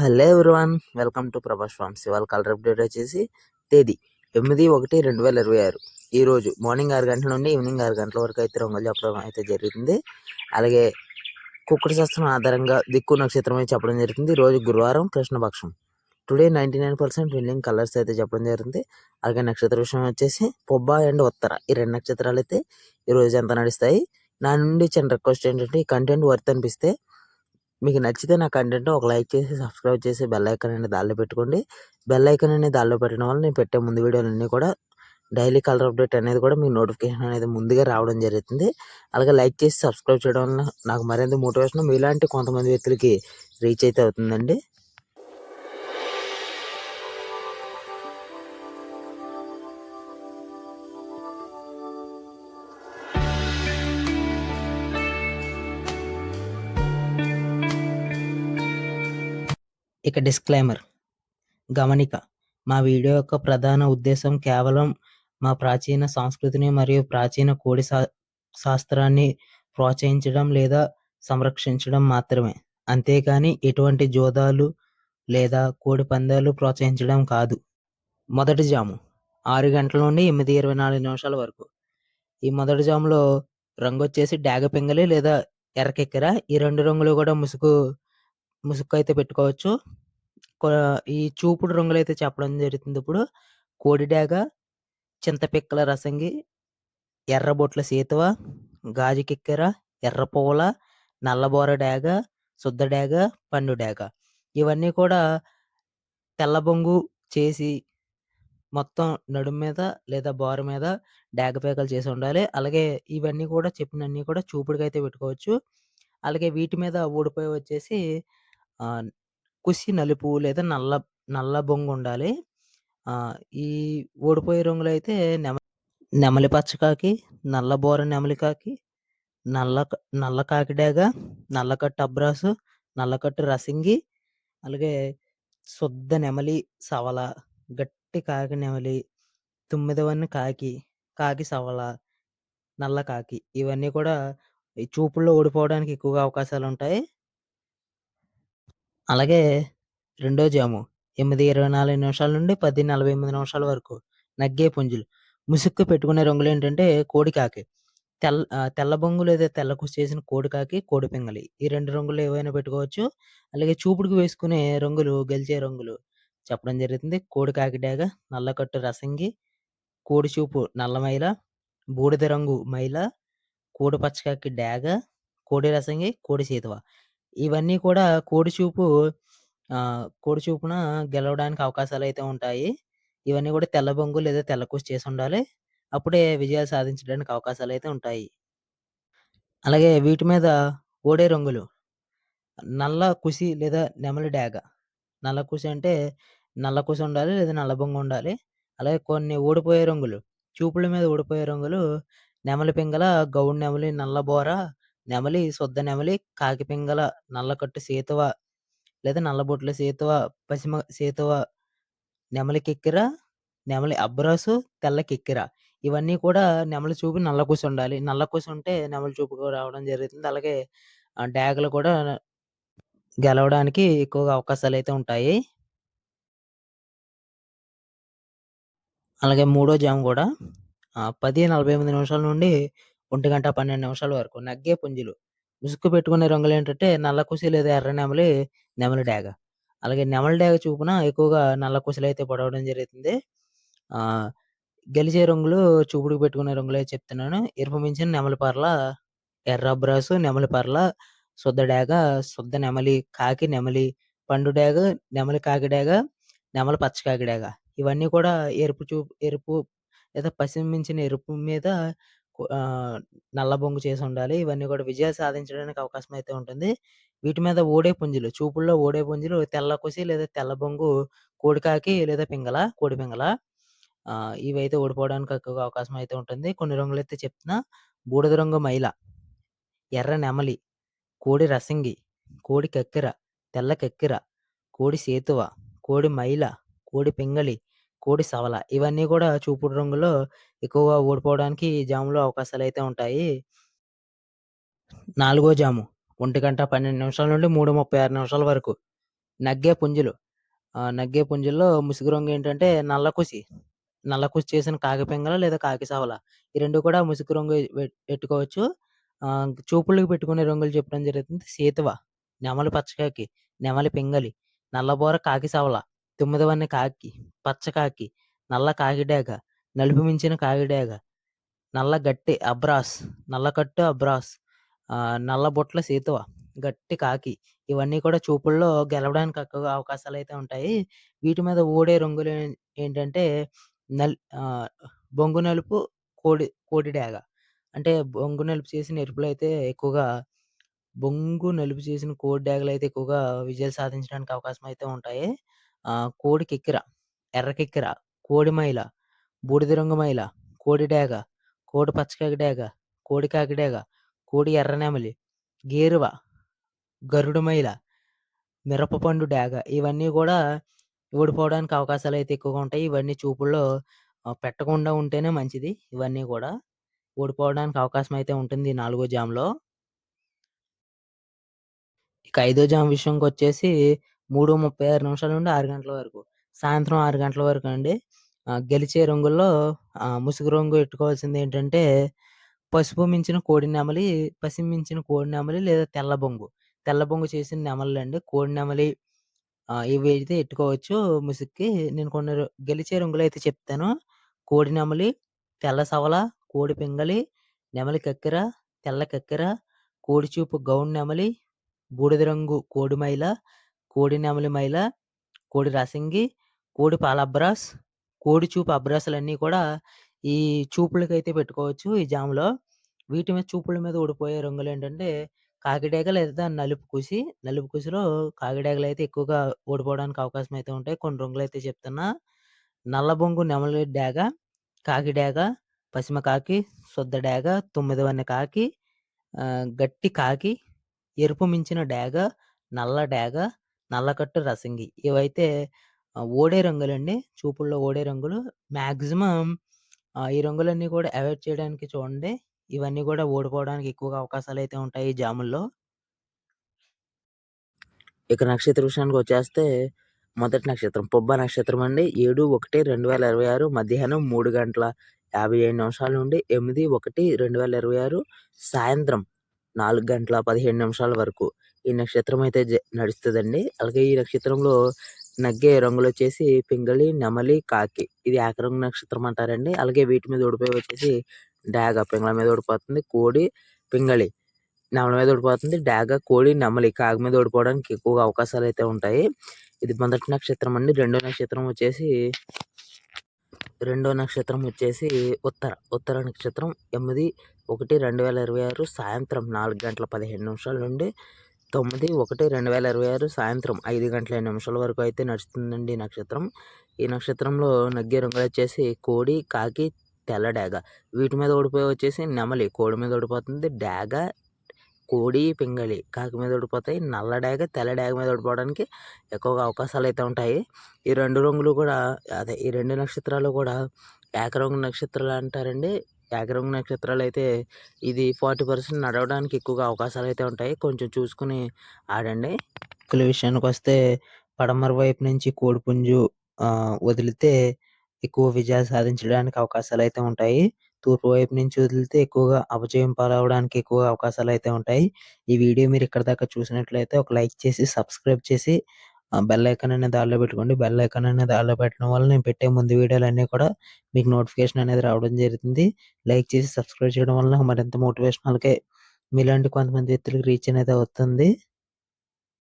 Hello everyone welcome to Prabhas farms. ఇవాళ colour update వచ్చేసి తేదీ ఎనిమిది ఒకటి రెండు వేల ఇరవై ఆరు. ఈరోజు మార్నింగ్ ఆరు గంటల నుండి ఈవినింగ్ ఆరు గంటల వరకు అయితే రంగులు చెప్పడం అయితే జరుగుతుంది. అలాగే కుక్కడి శాస్త్రం ఆధారంగా దిక్కు నక్షత్రం అయితే చెప్పడం జరుగుతుంది. రోజు గురువారం కృష్ణపక్షం. Today ninety nine percent willing colours అయితే చెప్పడం జరుగుతుంది. అలాగే నక్షత్ర విషయం వచ్చేసి పొబ్బ అండ్ ఉత్తర. ఈ రెండు నక్షత్రాలు అయితే ఈ రోజు ఎంత నడుస్తాయి? నా నుండి చిన్న రిక్వెస్ట్ ఏంటంటే ఈ కంటెంట్ వర్త్ అనిపిస్తే మీకు నచ్చితే నా కంటెంట్ ఒక లైక్ చేసి సబ్స్క్రైబ్ చేసి బెల్ ఐకాన్ అనేది దానిలో పెట్టుకోండి. బెల్ ఐకాన్ అనేది దానిలో పెట్టడం వల్ల నేను పెట్టే ముందు వీడియోలన్నీ కూడా డైలీ కలర్ అప్డేట్ అనేది కూడా మీకు నోటిఫికేషన్ అనేది ముందుగా రావడం జరుగుతుంది. అలాగే లైక్ చేసి సబ్స్క్రైబ్ చేయడం వల్ల నాకు మరింత మోటివేషన్ మీలాంటి కొంతమంది వ్యక్తులకి రీచ్ అయితే అవుతుందండి. ఇక డిస్క్లైమర్ గమనిక మా వీడియో యొక్క ప్రధాన ఉద్దేశం కేవలం మా ప్రాచీన సంస్కృతిని మరియు ప్రాచీన కోడి శా శాస్త్రాన్ని ప్రోత్సహించడం లేదా సంరక్షించడం మాత్రమే. అంతేకాని ఎటువంటి జోదాలు లేదా కోడి పందాలు ప్రోత్సహించడం కాదు. మొదటి జాము ఆరు గంటల నుండి ఎనిమిది ఇరవై నాలుగు నిమిషాల వరకు. ఈ మొదటి జాములో రంగు వచ్చేసి డాగ పింగలి లేదా ఎర్రకెక్కెర ఈ రెండు రంగులు కూడా ముసుగు ముసుగు అయితే పెట్టుకోవచ్చు. కొ- ఈ చూపుడు రంగులు అయితే చెప్పడం జరుగుతుంది ఇప్పుడు. కోడిడాగ చింతపిక్కల రసంగి ఎర్రబొట్ల సీతవ గాజు కిక్కెర ఎర్ర పూల, నల్లబోర డేగ శుద్ధ డాగ పండు డేగ. ఇవన్నీ కూడా తెల్ల బొంగు చేసి మొత్తం నడుము మీద లేదా బోర మీద డాగ పేకలు చేసి ఉండాలి. అలాగే ఇవన్నీ కూడా చెప్పినన్ని కూడా చూపుడుగా అయితే పెట్టుకోవచ్చు. అలాగే వీటి మీద ఊడిపోయి వచ్చేసి ఆ, కుసి నలుపు లేదా నల్ల నల్ల బొంగు ఉండాలి. ఆ, ఈ ఓడిపోయే రంగులు అయితే నెమ నెమలి పచ్చకాకి నల్ల బోర నెమలి కాకి నల్ల క- నల్ల కాకిడాగ నల్లకట్టు అబ్రాసు నల్లకట్టు రసింగి అలాగే శుద్ధ నెమలి సవల గట్టి కాకి నెమలి తొమ్మిదవన్ని కాకి కాకి సవల నల్ల కాకి ఇవన్నీ కూడా ఈ చూపుల్లో ఓడిపోవడానికి ఎక్కువగా అవకాశాలు ఉంటాయి అలాగే రెండో జాము. ఎనిమిది ఇరవై నాలుగు నిమిషాల నుండి పది నలభై ఎనిమిది నిమిషాల వరకు నగ్గే పుంజులు. ముసుక్కు పెట్టుకునే రంగులు ఏంటంటే కోడికాకి తెల్ల తెల్ల బొంగు లేదా తెల్ల చేసిన కోడికాకి కోడి ఈ రెండు రంగులు ఏవైనా పెట్టుకోవచ్చు. అలాగే చూపుడుకు వేసుకునే రంగులు గెలిచే రంగులు. చెప్పడం జరుగుతుంది. కోడి డేగ నల్లకట్టు రసంగి కోడి చూపు నల్ల మైల బూడిద రంగు మైల కోడి పచ్చకాకి డాగ కోడి రసంగి కోడి సీతవ ఇవన్నీ కూడా కోడి చూపు కోడి చూపున గెలవడానికి అవకాశాలు అయితే ఉంటాయి. ఇవన్నీ కూడా తెల్ల బొంగు లేదా తెల్ల కుసి చేసి ఉండాలి. అప్పుడే విజయాలు సాధించడానికి అవకాశాలు అయితే ఉంటాయి. అలాగే వీటి మీద ఓడే రంగులు. నల్ల కుసి లేదా నెమలి డాగ. నల్ల కుసి అంటే నల్ల కుసి ఉండాలి లేదా నల్ల బొంగు ఉండాలి. అలాగే కొన్ని ఓడిపోయే రంగులు. చూపుల మీద ఓడిపోయే రంగులు. నెమలి పింగల, గౌడు నెమలి నల్ల బోర నెమలి శుద్ధ నెమలి కాకిపింగల నల్లకట్టు సేతువ లేదా నల్లబొట్ల సేతువ పసిమ సేతువ నెమలి కిక్కిర నెమలి అబ్రాసు తెల్ల కిక్కిర. ఇవన్నీ కూడా నెమలి చూపు నల్ల కూసుండాలి నల్ల కుసి ఉంటే నెమలి చూపు రావడం జరుగుతుంది. అలాగే ఆ డాగలు కూడా గెలవడానికి ఎక్కువగా అవకాశాలు అయితే ఉంటాయి. అలాగే మూడో జాము కూడా పది నలభై ఎనిమిది నిమిషాల నుండి ఒంటి గంట పన్నెండు నిమిషాల వరకు నగ్గే పుంజులు. ముసుక్కు పెట్టుకునే రంగులు ఏంటంటే నల్ల లేదా ఎర్ర నెమలి నెమలి డాగ. అలాగే నెమలి డాగ చూపున ఎక్కువగా నల్ల కుసలు అయితే పొడవడం జరుగుతుంది. ఆ గెలిచే రంగులు చూపుడుకు పెట్టుకునే రంగులే చెప్తున్నాను. ఎరుపు మించిన నెమలి పర్ల ఎర్ర బ్రాసు నెమలి పర్ల శుద్ధ డాగ శుద్ధ నెమలి కాకి నెమలి పండు డాగ నెమలి కాకి డాగ నెమలి పచ్చ కాకి డాగ. ఇవన్నీ కూడా ఎరుపు చూపు ఎరుపు లేదా పసిమి మించిన ఎరుపు మీద కు- నల్ల బొంగు చేసి ఉండాలి. ఇవన్నీ కూడా విజయాలు సాధించడానికి అవకాశం అయితే ఉంటుంది. వీటి మీద ఓడే పుంజులు చూపుల్లో ఓడే పుంజులు తెల్ల కుసి లేదా తెల్ల బొంగు కోడికాకి లేదా పింగళ కోడి పింగళ. ఇవైతే ఓడిపోవడానికి ఎక్కువగా అవకాశం అయితే ఉంటుంది. కొన్ని రంగులు అయితే చెప్తున్నా. బూడిద రంగు మైల ఎర్ర నెమలి కోడి రసంగి కోడి కక్కెర తెల్ల కక్కెర కోడి సేతువ కోడి మైల కోడి పింగళి కోడి సవల ఇవన్నీ కూడా చూపుడు రంగులో ఎక్కువగా ఓడిపోవడానికి ఈ జాములో అవకాశాలు అయితే ఉంటాయి నాలుగో జాము ఒంటి గంట పన్నెండు నిమిషాల నుండి మూడు ముప్పై ఆరు నిమిషాల వరకు నగ్గే పుంజులు. ఆహ్, నగ్గే పుంజుల్లో ముసుగు రంగు ఏంటంటే నల్లకుసి. నల్లకుసి చేసిన కాకి పింగళ లేదా కాకి సవల. ఈ 2 కూడా ముసుగు రంగు వె పెట్టుకోవచ్చు. ఆహ్, చూపుళ్ళకి పెట్టుకునే రంగులు చెప్పడం జరుగుతుంది. సేతువ, నెమలి పచ్చకాకి, నెమలి పింగళి, నల్లబోర కాకి సవల, తుమ్మిదవన్నె కాకి, పచ్చ కాకి, నల్ల కాకిడేగ, నలుపు మించిన కాకిడేగ, నల్ల గట్టి అబ్రాస్, నల్లకట్టు అబ్రాస్, నల్ల బుట్ల సేతువ, గట్టి కాకి ఇవన్నీ కూడా చూపుల్లో గెలవడానికి ఎక్కువగా అయితే ఉంటాయి. వీటి మీద ఓడే రంగులు ఏంటంటే నల్ బొంగు నలుపు, కోడి కోడి డాగ అంటే బొంగు నలుపు చేసిన ఎరుపులు అయితే ఎక్కువగా బొంగు నలుపు చేసిన కోడి డేగలైతే ఎక్కువగా విజయాలు సాధించడానికి అవకాశం అయితే ఉంటాయి. ఆహ్, కోడి కిక్కిర, ఎర్ర కిక్కిర, కోడి మైల, బూడిద రంగు మైల, కోడి డేగ, కోడి పచ్చకాకి డేగ, కోడి కాకి డేగ, కోడి ఎర్ర నెమలి, గేరువ, గరుడు మైల, మిరపపండు డేగ ఇవన్నీ కూడా ఓడిపోవడానికి అయితే ఎక్కువగా ఉంటాయి. ఇవన్నీ చూపుల్లో ఆహ్, పెట్టకుండా ఉంటేనే మంచిది. ఇవన్నీ కూడా ఓడిపోవడానికి అవకాశం అయితే ఉంటుంది ఈ నాలుగో జామ్‌లో. ఇక ఐదో జామ్ విషయంకొచ్చేసి 3:36 నిమిషాల నుండి ఆరు గంటల వరకు. సాయంత్రం ఆరు గంటల వరకు అండి. గెలిచే రంగుల్లో ముసుగు రంగు ఎట్టుకోవాల్సిందేంటంటే పసుపు మించిన కోడి నెమలి, పసిమి మించిన కోడి నెమలి లేదా తెల్ల బొంగు. తెల్ల బొంగు చేసిన నెమలులండి. కోడి నెమలి ఇవి అయితే ఎట్టుకోవచ్చు ముసుగుకి. నేను కొన్ని గెలిచే గెలిచే అయితే చెప్తాను. కోడి నెమలి, తెల్ల సవల, కోడి పింగళి, నెమలి కక్కెర, తెల్ల కక్కెర, కోడి చూపు నెమలి, బూడిద రంగు కోడి కోడి నెమలి మైల, కోడి రసంగి, కోడి పాలబ్రాస్, కోడి చూపు అబ్రాసులన్నీ కూడా ఈ చూపులకైతే పెట్టుకోవచ్చు ఈ జామ్‌లో. వీటి మీద చూపుల మీద ఓడిపోయే రంగులేంటంటే కాకిడేగ లేదా నలుపు కుసి. నలుపు కుసిలో కాకిడేగలైతే ఎక్కువగా ఓడిపోవడానికి అవకాశం అయితే ఉంటాయి. కొన్ని రంగులైతే చెప్తున్నా. నల్ల బొంగు నెమలి డేగ, కాకిడేగ, పశ్చిమ పసిమ కాకి, శుద్ధ డేగ, తుమ్మిదవన్నె కాకి, ఆహ్, గట్టి కాకి, ఎరుపు మించిన డేగ, నల్ల డేగ, నల్లకట్టు రసంగి. ఇవైతే ఆహ్, ఓడే రంగులండి. చూపుల్లో ఓడే రంగులు. మాక్సిమం ఆహ్, ఈ రంగులన్నీ కూడా అవాయిడ్ చేయడానికి చూడండి. ఇవన్నీ కూడా ఓడిపోవడానికి ఎక్కువగా అవకాశాలైతే ఉంటాయి జాముల్లో. ఇక నక్షత్ర విషయానికొచ్చేస్తే మొదటి నక్షత్రం పుబ్బ నక్షత్రం అండి. 7/1/2026 మధ్యాహ్నం మూడు గంటల 57 నిమిషాల నుండి 8/1/2026 సాయంత్రం నాలుగు గంటల 15 నిమిషాల వరకు ఈ నక్షత్రం అయితే జ అలాగే ఈ నక్షత్రంలో నగ్గే రంగులు వచ్చేసి పింగళి, నెమలి, కాకి. ఇది ఏకరంగు నక్షత్రం అంటారండి. అలాగే వీటి మీద ఓడిపోయి వచ్చేసి డాగ పింగళ మీద ఓడిపోతుంది. కోడి, పింగళి నెమల మీద ఓడిపోతుంది. డాగ కోడి, నెమలి కాకి మీద ఓడిపోవడానికి ఎక్కువగా అవకాశాలు అయితే ఉంటాయి. ఇది మొదటి నక్షత్రం అండి. రెండో నక్షత్రం వచ్చేసి రెండో నక్షత్రం వచ్చేసి ఉత్తర. ఉత్తర నక్షత్రం 8/1/2026 సాయంత్రం నాలుగు గంటల 15 నిమిషాల నుండి 9/1/2026 సాయంత్రం ఐదు గంటల నిమిషాల వరకు అయితే నడుస్తుందండి ఈ నక్షత్రం. ఈ నక్షత్రంలో నగ్గే రంగులొచ్చేసి కోడి, కాకి, తెల్ల డేగ. వీటి మీద ఓడిపోయి వచ్చేసి నెమలి కోడి మీద ఓడిపోతుంది. డేగ, కోడి, పింగళి కాకి మీద ఓడిపోతాయి. నల్ల డాగ తెల్ల డాగ మీద ఓడిపోవడానికి ఎక్కువగా అవకాశాలు అయితే ఉంటాయి. ఈ రెండు రంగులు కూడా అదే ఈ రెండు నక్షత్రాలు కూడా ఏకరంగు నక్షత్రాలు అంటారండి. ఏకరంగు అయితే ఇది 40% నడవడానికి ఎక్కువగా అవకాశాలు అయితే ఉంటాయి. కొంచెం చూసుకొని ఆడండి. కులి విషయానికి వస్తే పడమర వైపు నుంచి కోడిపుంజు వదిలితే ఎక్కువ విజయాలు సాధించడానికి అవకాశాలు అయితే ఉంటాయి. తూర్పు వైపు నుంచి వదిలితే ఎక్కువగా అపజయం పాలవడానికి ఎక్కువ అయితే ఉంటాయి. ఈ వీడియో మీరు ఇక్కడ దాకా చూసినట్లయితే ఒక లైక్ చేసి, సబ్స్క్రైబ్ చేసి బెల్ ఐకాన్ అనేది ఆల్‌లో పెట్టుకోండి. బెల్ ఐకాన్ అనేది ఆల్‌లో పెట్టడం వల్ల నేను పెట్టే ముందు వీడియోలన్నీ కూడా మీకు నోటిఫికేషన్ అనేది రావడం జరుగుతుంది. లైక్ చేసి, సబ్స్క్రైబ్ చేయడం వల్ల మరింత మోటివేషనల్‌గా మీలాంటి కొంతమంది వ్యక్తులకు రీచ్ అనేది అవుతుంది.